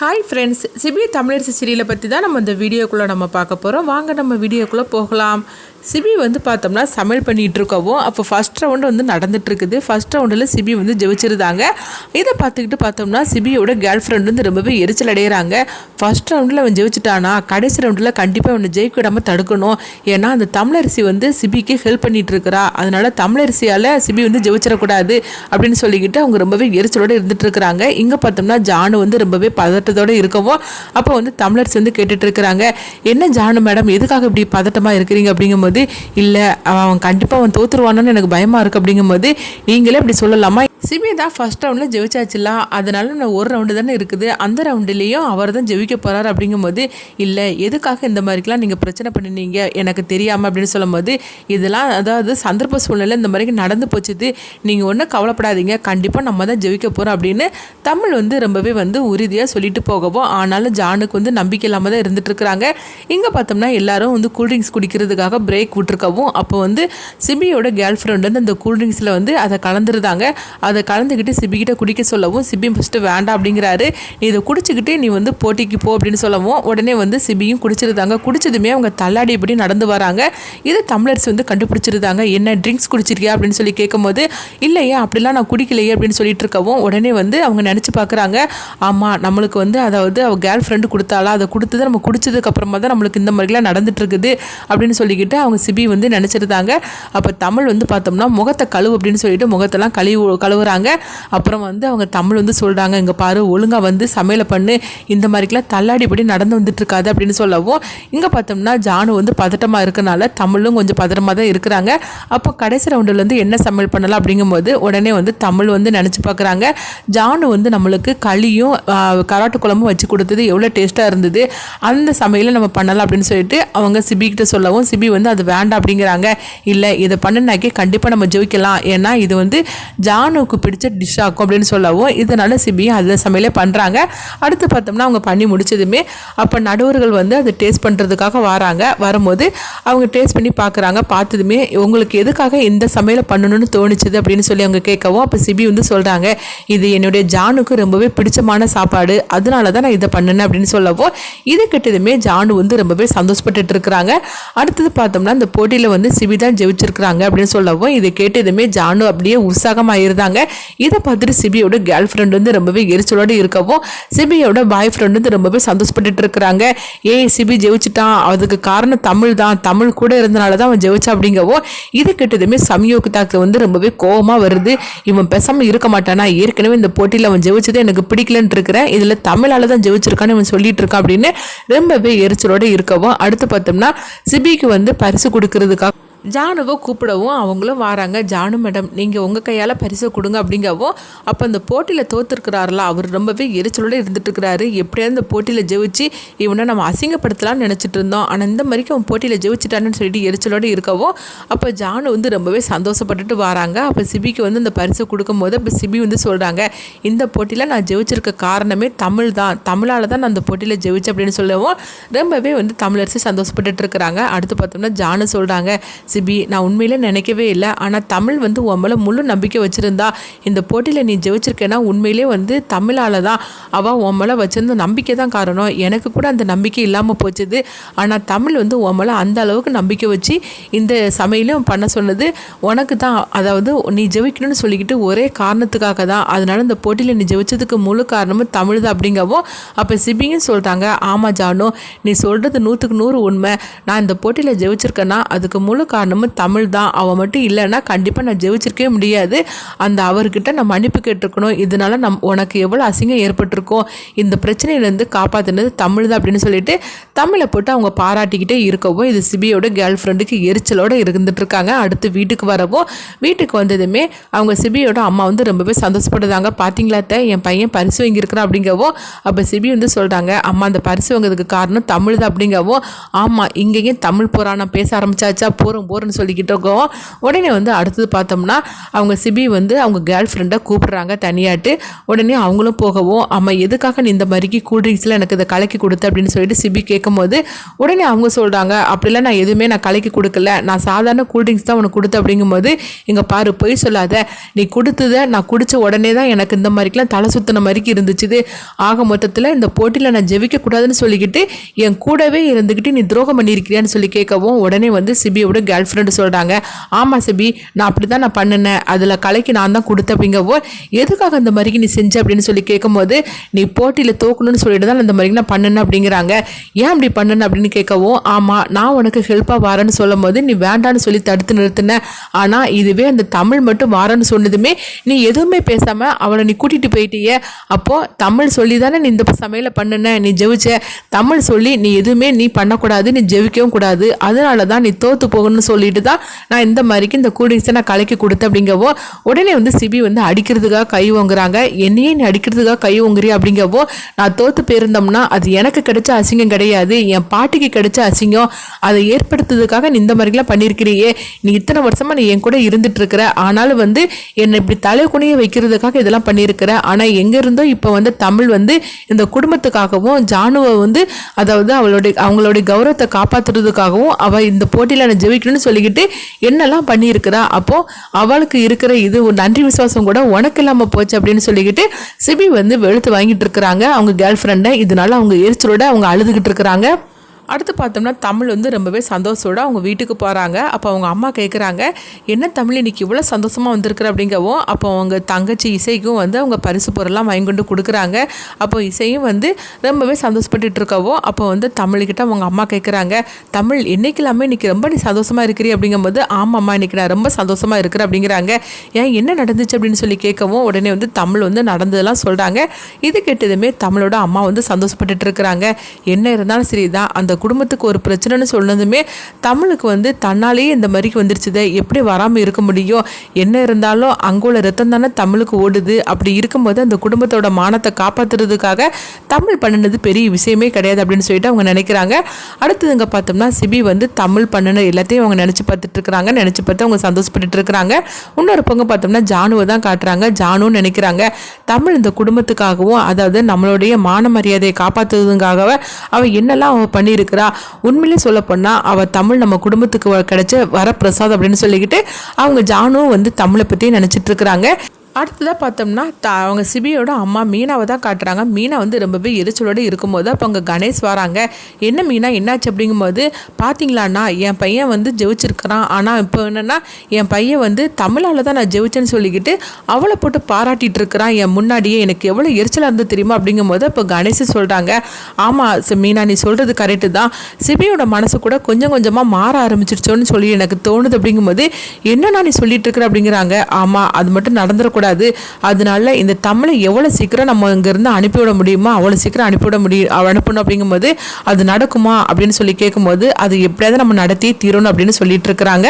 Hi friends CP Tamilarasu சீரியலை பற்றி தான் நம்ம இந்த வீடியோக்குள்ளே நம்ம பார்க்க போகிறோம் வாங்க நம்ம வீடியோக்குள்ளே போகலாம். சிபி வந்து பார்த்தோம்னா சமையல் பண்ணிகிட்டு இருக்கவும் அப்போ ஃபஸ்ட் ரவுண்டு வந்து நடந்துட்டு இருக்குது. ஃபஸ்ட் ரவுண்டில் சிபி வந்து ஜெயிச்சிருந்தாங்க. இதை பார்த்துக்கிட்டு பார்த்தோம்னா சிபியோட கேர்ள் ஃப்ரெண்டு வந்து ரொம்பவே எரிச்சல் அடைகிறாங்க ஃபஸ்ட் ரவுண்டில் அவன் ஜெயிச்சிட்டானா? கடைசி ரவுண்டில் கண்டிப்பாக அவனை ஜெயிக்க விடாமல் தடுக்கணும். ஏன்னா அந்த தமிழரசி வந்து சிபிக்கு ஹெல்ப் பண்ணிகிட்டு இருக்கிறா. அதனால தமிழரசியால் சிபி வந்து ஜெயிச்சிடக்கூடாது அப்படின்னு சொல்லிக்கிட்டு அவங்க ரொம்பவே எரிச்சலோடு இருந்துட்டு இருக்கிறாங்க. இங்கே பார்த்தோம்னா ஜானு வந்து ரொம்பவே பதட்டத்தோடு இருக்கவும் அப்போ வந்து தமிழர்ஸ் வந்து கேட்டுட்டு இருக்கிறாங்க என்ன ஜானு மேடம் எதுக்காக இப்படி பதட்டமாக இருக்கிறீங்க? அப்படிங்கும்போது இல்லை அவன் கண்டிப்பாக அவன் தோற்றுருவானோன்னு எனக்கு பயமாக இருக்குது அப்படிங்கும்போது நீங்களே இப்படி சொல்லலாமா? சிமி தான் ஃபஸ்ட் ரவுண்டில் ஜெயிச்சாச்சுல அதனால நான் ஒரு ரவுண்டு தானே இருக்குது. அந்த ரவுண்டுலேயும் அவர் தான் ஜெயிக்க போகிறார் அப்படிங்கும்போது இல்லை எதுக்காக இந்த மாதிரிக்கெலாம் நீங்கள் பிரச்சனை பண்ணினீங்க? எனக்கு தெரியாமல் அப்படின்னு சொல்லும்போது இதெல்லாம் அதாவது சந்தர்ப்ப சூழ்நிலை இந்த மாதிரி நடந்து போச்சுது. நீங்கள் ஒன்றும் கவலைப்படாதீங்க. கண்டிப்பாக நம்ம தான் ஜெயிக்க போகிறோம் அப்படின்னு தமிழ் வந்து ரொம்பவே வந்து உறுதியாக சொல்லிட்டு போகவும் ஆனாலும் ஜானுக்கு வந்து நம்பிக்கை இல்லாமல் தான் இருந்துட்டுருக்குறாங்க இங்கே பார்த்தோம்னா எல்லாரும் வந்து கூல்ட்ரிங்க்ஸ் குடிக்கிறதுக்காக பிரேக் விட்டுருக்கவும் அப்போ வந்து சிபியோட கேர்ள் ஃப்ரெண்ட் வந்து அந்த கூல்ட்ரிங்க்ஸில் வந்து அதை கலந்துருந்தாங்க. அதை கலந்துக்கிட்டு சிபிக்கிட்ட குடிக்க சொல்லவும் சிபி ஃபஸ்ட்டு வேண்டாம் அப்படிங்கிறாரு. நீ இதை குடிச்சிக்கிட்டு நீ வந்து போட்டிக்கு போ அப்படின்னு சொல்லவும் உடனே வந்து சிபியும் குடிச்சிருந்தாங்க. குடிச்சதுமே அவங்க தள்ளாடி இப்படி நடந்து வராங்க. இதை தமிழர்ஸ் வந்து கண்டுபிடிச்சிருந்தாங்க. என்ன ட்ரிங்க்ஸ் குடிச்சிருக்கியா அப்படின்னு சொல்லி கேட்கும்போது இல்லையே அப்படிலாம் நான் குடிக்கலையே அப்படின்னு சொல்லிட்டு இருக்கவும் உடனே வந்து அவங்க நினச்சி பார்க்குறாங்க. ஆமாம் நம்மளுக்கு வந்து அதாவது அவள் கேர்ள் ஃப்ரெண்டு கொடுத்தாலும் அதை கொடுத்தது நம்ம குடிச்சதுக்கு அப்புறமா தான் நம்மளுக்கு இந்த மாதிரிலாம் நடந்துட்டு இருக்குது அப்படின்னு சொல்லிக்கிட்டு அவங்க சிபி வந்து நினச்சிருந்தாங்க. அப்போ தமிழ் வந்து பார்த்தோம்னா முகத்தை கழுவு அப்படின்னு சொல்லிட்டு முகத்தெல்லாம் கழுவு கழுவுறாங்க அப்புறம் வந்து அவங்க தமிழ் வந்து சொல்கிறாங்க இங்கே பாரு ஒழுங்காக வந்து சமையலை பண்ணு. இந்த மாதிரிக்கெலாம் தள்ளாடிப்படி நடந்து வந்துட்டு இருக்காது அப்படின்னு சொல்லவும் இங்கே பார்த்தோம்னா ஜானு வந்து பதட்டமாக இருக்கனால தமிழும் கொஞ்சம் பதட்டமாக தான் இருக்கிறாங்க. அப்போ கடைசி ரவுண்டில் வந்து என்ன சமையல் பண்ணலாம் அப்படிங்கும்போது உடனே வந்து தமிழ் வந்து நினச்சி பார்க்குறாங்க ஜானு வந்து நம்மளுக்கு களியும் கராட்டு குழம்பும் வச்சு கொடுத்தது எவ்வளோ டேஸ்ட்டாக இருந்தது அந்த சமையலை நம்ம பண்ணலாம் அப்படின்னு சொல்லிட்டு அவங்க சிபிக்கிட்ட சொல்லவும் சிபி வந்து அது வேண்டாம் அப்படிங்கிறாங்க. இல்லை இதை பண்ணினாக்கே கண்டிப்பாக நம்ம ஜெயிக்கலாம். ஏன்னா இது வந்து ஜானு அவருக்கு பிடிச்ச டிஷ் ஆக்கும் அப்படின்னு சொல்லவும் இதனால சிபியும் அதில் சமையலே பண்ணுறாங்க அடுத்து பார்த்தோம்னா அவங்க பண்ணி முடிச்சதுமே அப்போ நடுவர்கள் வந்து அதை டேஸ்ட் பண்ணுறதுக்காக வராங்க. வரும்போது அவங்க டேஸ்ட் பண்ணி பார்க்குறாங்க பார்த்ததுமே உங்களுக்கு எதுக்காக இந்த சமையலை பண்ணணும்னு தோணுச்சுது அப்படின்னு சொல்லி அவங்க கேட்கவும் அப்போ சிபி வந்து சொல்கிறாங்க இது என்னுடைய ஜானுக்கு ரொம்பவே பிடிச்சமான சாப்பாடு. அதனால தான் நான் இதை பண்ணினேன் அப்படின்னு சொல்லவும் இது கிட்டதுமே ஜானு வந்து ரொம்பவே சந்தோஷப்பட்டுட்டு இருக்கிறாங்க. அடுத்தது பார்த்தோம்னா அந்த போட்டியில் வந்து சிபி தான் ஜெயிச்சிருக்கிறாங்க அப்படின்னு சொல்லவும் இதை கேட்டதுமே ஜானு அப்படியே உற்சாகமாக இருந்தாங்க இதை பார்த்துட்டு சிபியோட கேர்ள் ஃப்ரெண்ட் வந்து ரொம்பவே எரிச்சலோடு இருக்கவும் சிபியோட பாய் ஃப்ரெண்ட் வந்து ரொம்பவே சந்தோஷப்பட்டுட்டு இருக்கிறாங்க. ஏய் சிபி ஜெயிச்சிட்டான். அதுக்கு காரணம் தமிழ் தான். தமிழ் கூட இருந்தனால தான் அவன் ஜெயிச்சா அப்படிங்கவும் இது கிட்டதுமே சமயோகிதாக்கு வந்து ரொம்பவே கோபமாக வருது. இவன் பேசாமல் இருக்க மாட்டானா? ஏற்கனவே இந்த போட்டியில் அவன் ஜெயிச்சது எனக்கு பிடிக்கலன்னு இருக்கிறேன். இதில் தமிழால தான் ஜெயிச்சிருக்கான்னு இவன் சொல்லிட்டு இருக்கான் அப்படின்னு ரொம்பவே எரிச்சலோடு இருக்கவும் அடுத்து பார்த்தோம்னா சிபிக்கு வந்து பரிசு கொடுக்கறதுக்காக ஜானுவை கூப்பிடவும் அவங்களும் வராங்க. ஜானு மேடம் நீங்கள் உங்கள் கையால் பரிசை கொடுங்க அப்படிங்கவும் அப்போ அந்த போட்டியில் தோத்துருக்கிறாருல அவர் ரொம்பவே எரிச்சலோடு இருந்துட்டுருக்கிறாரு. எப்படியாவது இந்த போட்டியில் ஜெயிச்சு இவனை நம்ம அசிங்கப்படுத்தலாம்னு நினச்சிட்டு இருந்தோம். ஆனால் இந்த மாதிரிக்கு அவன் போட்டியில் ஜெயிச்சிட்டான்னு சொல்லிட்டு எரிச்சலோடு இருக்கவும் அப்போ ஜானு வந்து ரொம்பவே சந்தோஷப்பட்டுட்டு வராங்க. அப்போ சிபிக்கு வந்து இந்த பரிசை கொடுக்கும்போது அப்போ சிபி வந்து சொல்கிறாங்க இந்த போட்டியில் நான் ஜெயிச்சிருக்க காரணமே தமிழ் தான். தமிழால் தான் நான் அந்த போட்டியில் ஜெயிச்சேன் அப்படின்னு சொல்லவும் ரொம்பவே வந்து தமிழரசி சந்தோஷப்பட்டுட்டு இருக்கிறாங்க. அடுத்து பார்த்தோம்னா ஜானு சொல்கிறாங்க சிபி நான் உண்மையிலே நினைக்கவே இல்லை. ஆனால் தமிழ் வந்து உன் மேலே முழு நம்பிக்கை வச்சுருந்தா இந்த போட்டியில் நீ ஜெயிச்சிருக்கேன்னா உண்மையிலே வந்து தமிழால் தான் அவள் உன் மேலே வச்சிருந்த நம்பிக்கை தான் காரணம். எனக்கு கூட அந்த நம்பிக்கை இல்லாமல் போச்சுது. ஆனால் தமிழ் வந்து உன் மேலே அந்த அளவுக்கு நம்பிக்கை வச்சு இந்த சமையலும் பண்ண சொன்னது உனக்கு தான். அதாவது நீ ஜெயிக்கணும்னு சொல்லிக்கிட்டு ஒரே காரணத்துக்காக தான். அதனால இந்த போட்டியில் நீ ஜெயிச்சதுக்கு முழு காரணமும் தமிழ் தான் அப்படிங்கவும் அப்போ சிபியும் சொல்கிறாங்க ஆமாம் ஜானு நீ சொல்கிறது நூற்றுக்கு நூறு உண்மை. நான் இந்த போட்டியில் ஜெயிச்சிருக்கேன்னா அதுக்கு முழு காரணமும் தமிழ் தான். அவன் மட்டும் இல்லைன்னா கண்டிப்பாக நான் ஜெயிச்சிருக்கவே முடியாது. அந்த அவர்கிட்ட நான் மன்னிப்பு கேட்டிருக்கணும். இதனால நம் உனக்கு எவ்வளோ அசிங்கம் ஏற்பட்டிருக்கோம் இந்த பிரச்சனையிலேருந்து காப்பாற்றினது தமிழ் தான் அப்படின்னு சொல்லிட்டு தமிழை போட்டு அவங்க பாராட்டிக்கிட்டே இருக்கவும் இது சிபியோட கேர்ள் ஃப்ரெண்டுக்கு எரிச்சலோடு இருந்துட்டு இருக்காங்க அடுத்து வீட்டுக்கு வரவும் வீட்டுக்கு வந்ததுமே அவங்க சிபியோட அம்மா வந்து ரொம்பவே சந்தோஷப்படுதாங்க பார்த்தீங்களா அத்தை, என் பையன் பரிசு வாங்கியிருக்கிறான் அப்படிங்கவும் அப்போ சிபி வந்து சொல்கிறாங்க அம்மா அந்த பரிசு வாங்குறதுக்கு காரணம் தமிழ் தான் அப்படிங்கவும் ஆமாம் இங்கேயும் தமிழ் புராணம் பேச ஆரம்பிச்சாச்சா போகிறோம் போர்னு சொல்லிக்கிட்டு இருக்கோம். உடனே வந்து அடுத்தது பார்த்தோம்னா அவங்க சிபி வந்து அவங்க கேர்ள் ஃப்ரெண்டை கூப்பிட்றாங்க தனியாட்டு. உடனே அவங்களும் போகவும் அம்மா எதுக்காக நீ இந்த மாதிரிக்கு கூல்ட்ரிங்க்ஸில் எனக்கு இதை கலக்கி கொடுத்த? அப்படின்னு சொல்லிட்டு சிபி கேட்கும்போது உடனே அவங்க சொல்கிறாங்க அப்படிலாம் நான் எதுவுமே நான் கலக்கி கொடுக்கல. நான் சாதாரண கூல்ட்ரிங்க்ஸ் தான் உனக்கு கொடுத்த அப்படிங்கும்போது இங்கே பாரு பொய் சொல்லாத. நீ கொடுத்ததை நான் குடித்த உடனே தான் எனக்கு இந்த மாதிரிக்கெலாம் தலை சுத்தின மாதிரிக்கு இருந்துச்சுது. ஆக மொத்தத்தில் இந்த போட்டியில் நான் ஜெபிக்கக்கூடாதுன்னு சொல்லிக்கிட்டு என் கூடவே இருந்துக்கிட்டு நீ துரோகம் பண்ணியிருக்கிறியான்னு சொல்லி கேட்கவும் உடனே வந்து சிபியோட கேர்ள் ஃப்ரெண்டு சொல்கிறாங்க ஆமாம் சிபி நான் அப்படி தான் நான் பண்ணினேன். அதில் கலைக்கு நான் தான் கொடுத்த அப்படிங்கவோ எதுக்காக அந்த மாதிரிக்கு நீ செஞ்ச? அப்படின்னு சொல்லி கேட்கும்போது நீ போட்டியில் தோக்கணும்னு சொல்லிட்டு தான் இந்த மாதிரி நான் பண்ணேன் அப்படிங்கிறாங்க. ஏன் அப்படி பண்ணேன்? அப்படின்னு கேட்கவும் ஆமாம் நான் உனக்கு ஹெல்ப்பாக வரேன்னு சொல்லும் போது நீ வேண்டான்னு சொல்லி தடுத்து நிறுத்தின. ஆனால் இதுவே அந்த தமிழ் மட்டும் வரேன்னு சொன்னதுமே நீ எதுவுமே பேசாமல் அவளை நீ கூட்டிகிட்டு போயிட்டியே. அப்போது தமிழ் சொல்லி தானே நீ இந்த சமையலை பண்ணின? நீ ஜெவிச்ச தமிழ் சொல்லி நீ எதுவுமே நீ பண்ணக்கூடாது நீ ஜெவிக்கவும் கூடாது. அதனால தான் நீ தோற்று போகணும்னு சொல்லிட்டு தான் நான் இந்த மாதிரிக்கு இந்த கூல்ட்ரிங்க்ஸை நான் கலக்கி கொடுத்தேன் அப்படிங்கவோ உடனே வந்து சிபி வந்து அடிக்கிறதுக்காக கை ஓங்குறாங்க. என்னையே நீ அடிக்கிறதுக்காக கை வாங்குறியா அப்படிங்கவோ நான் தோற்று போயிருந்தோம்னா அது எனக்கு கிடைச்ச அசிங்கம் கிடையாது. என் பாட்டிக்கு கிடைச்ச அசிங்கம். அதை ஏற்படுத்துறதுக்காக நீ இந்த மாதிரிலாம் பண்ணியிருக்கிறியே. நீ இத்தனை வருஷமாக நீ என் கூட இருந்துட்டு இருக்கிற ஆனாலும் வந்து என்னை இப்படி தலை குனிய வைக்கிறதுக்காக இதெல்லாம் பண்ணியிருக்கிற. ஆனால் எங்கே இருந்தோ இப்போ வந்து தமிழ் வந்து இந்த குடும்பத்துக்காகவும் ஜானுவை வந்து அதாவது அவளுடைய அவங்களுடைய கௌரவத்தை காப்பாற்றுறதுக்காகவும் அவள் இந்த போட்டியில் நான் ஜெயிக்கணும்னு சொல்லிக்கிட்டு என்னெல்லாம் பண்ணியிருக்கிறா? அப்போ அவளுக்கு இருக்கிற இது ஒரு நன்றி விசுவாசம் கூட உனக்கு இல்லாமல் போச்சு அப்படின்னு சொல்லிக்கிட்டு சிபி வந்து வெளுத்து வாங்கிட்டு இருக்கிறாங்க. அவங்க கேர்ள் ஃப்ரெண்டை இதனால அவங்க எரிச்சலோட அவங்க அழுதுகிட்டு இருக்கிறாங்க. அடுத்து பார்த்தோம்னா தமிழ் வந்து ரொம்பவே சந்தோஷத்தோட அவங்க வீட்டுக்கு போகிறாங்க அப்போ அவங்க அம்மா கேட்குறாங்க என்ன தமிழ் இன்னைக்கு இவ்வளோ சந்தோஷமாக வந்திருக்கிற? அப்படிங்கவும் அப்போ அவங்க தங்கச்சி இசைக்கும் வந்து அவங்க பரிசு பொருள்லாம் வாங்கி கொண்டு கொடுக்குறாங்க. அப்போ இசையும் வந்து ரொம்பவே சந்தோஷப்பட்டுட்டு இருக்கவும் அப்போ வந்து தமிழ்கிட்ட அவங்க அம்மா கேட்குறாங்க தமிழ் என்னைக்கெல்லாமே இன்னைக்கு ரொம்ப நீ சந்தோஷமாக இருக்கிறீ அப்படிங்கும்போது ஆமாம்மா இன்னைக்கு நான் ரொம்ப சந்தோஷமாக இருக்கிறேன் அப்படிங்கிறாங்க. ஏன் என்ன நடந்துச்சு? அப்படின்னு சொல்லி கேட்கவும் உடனே வந்து தமிழ் வந்து நடந்ததெல்லாம் சொல்கிறாங்க இது கேட்டதுமே தமிழோட அம்மா வந்து சந்தோஷப்பட்டுட்டு இருக்கிறாங்க என்ன இருந்தாலும் சரிதான் அந்த குடும்பத்துக்கு ஒரு பிரச்சனைன்னு சொன்னதுமே தமிழுக்கு வந்து தன்னாலேயே இந்த மாதிரிக்கு வந்துருச்சுதே. எப்படி வராமல் இருக்க முடியும்? என்ன இருந்தாலும் அங்குள்ள ரத்தம் தானே தமிழுக்கு ஓடுது. அப்படி இருக்கும்போது அந்த குடும்பத்தோட மானத்தை காப்பாற்றுறதுக்காக தமிழ் பண்ணினது பெரிய விஷயமே கிடையாது அப்படின்னு சொல்லிட்டு அவங்க நினைக்கிறாங்க. அடுத்ததுங்க பார்த்தோம்னா சிபி வந்து தமிழ் பண்ணின எல்லாத்தையும் அவங்க நினச்சி பார்த்துட்டு இருக்கிறாங்க. நினச்சி பார்த்து அவங்க சந்தோஷப்பட்டுட்டு இருக்கிறாங்க. இன்னொரு பங்கு பார்த்தோம்னா ஜானுவை தான் காட்டுறாங்க. ஜானுன்னு நினைக்கிறாங்க. தமிழ் இந்த குடும்பத்துக்காகவும் அதாவது நம்மளுடைய மான மரியாதையை காப்பாற்றுறதுக்காக அவள் என்னெல்லாம் அவள் பண்ணியிருக்க? இருக்கிறா உண்மையிலே சொல்ல அவள் தமிழ் நம்ம குடும்பத்துக்கு கிடைச்ச வரப்பிரசாத் அப்படின்னு சொல்லிக்கிட்டு அவங்க ஜானும் வந்து தமிழை பற்றி நினச்சிட்டு இருக்கிறாங்க. அடுத்ததாக பார்த்தோம்னா த அவங்க சிபியோட அம்மா மீனாவை தான் காட்டுறாங்க. மீனா வந்து ரொம்பவே எரிச்சலோடு இருக்கும்போது அப்போ அங்கே கணேஷ் வராங்க. என்ன மீனா என்னாச்சு அப்படிங்கும்போது பார்த்தீங்களாண்ணா என் பையன் வந்து ஜெயிச்சிருக்கிறான். ஆனால் இப்போ என்னென்னா என் பையன் வந்து தமிழால் தான் நான் ஜெயிச்சேன்னு சொல்லிக்கிட்டு அவளை போட்டு பாராட்டிகிட்டு இருக்கிறான். என் முன்னாடியே எனக்கு எவ்வளோ எரிச்சலாக இருந்து தெரியுமா அப்படிங்கும்போது இப்போ கணேஷ் சொல்கிறாங்க ஆமாம் மீனா நீ சொல்கிறது கரெக்டு தான். சிபியோட மனசு கூட கொஞ்சம் கொஞ்சமாக மாற ஆரம்பிச்சிருச்சோன்னு சொல்லி எனக்கு தோணுது அப்படிங்கும்போது என்னென்னா நீ சொல்லிட்டு இருக்கிற அப்படிங்கிறாங்க. ஆமாம் அது மட்டும் நடந்துடக்கூடாது. கூடாது அதனால இந்த தமிழை எவ்வளோ சீக்கிரம் நம்ம இங்கேருந்து அனுப்பிவிட முடியுமோ அவ்வளோ சீக்கிரம் அனுப்பிவிட முடியும் அனுப்பணும் அப்படிங்கும்போது அது நடக்குமா அப்படின்னு சொல்லி கேட்கும்போது அது எப்படியாவது நம்ம நடத்தி தீரணும் அப்படின்னு சொல்லிட்டு இருக்கிறாங்க.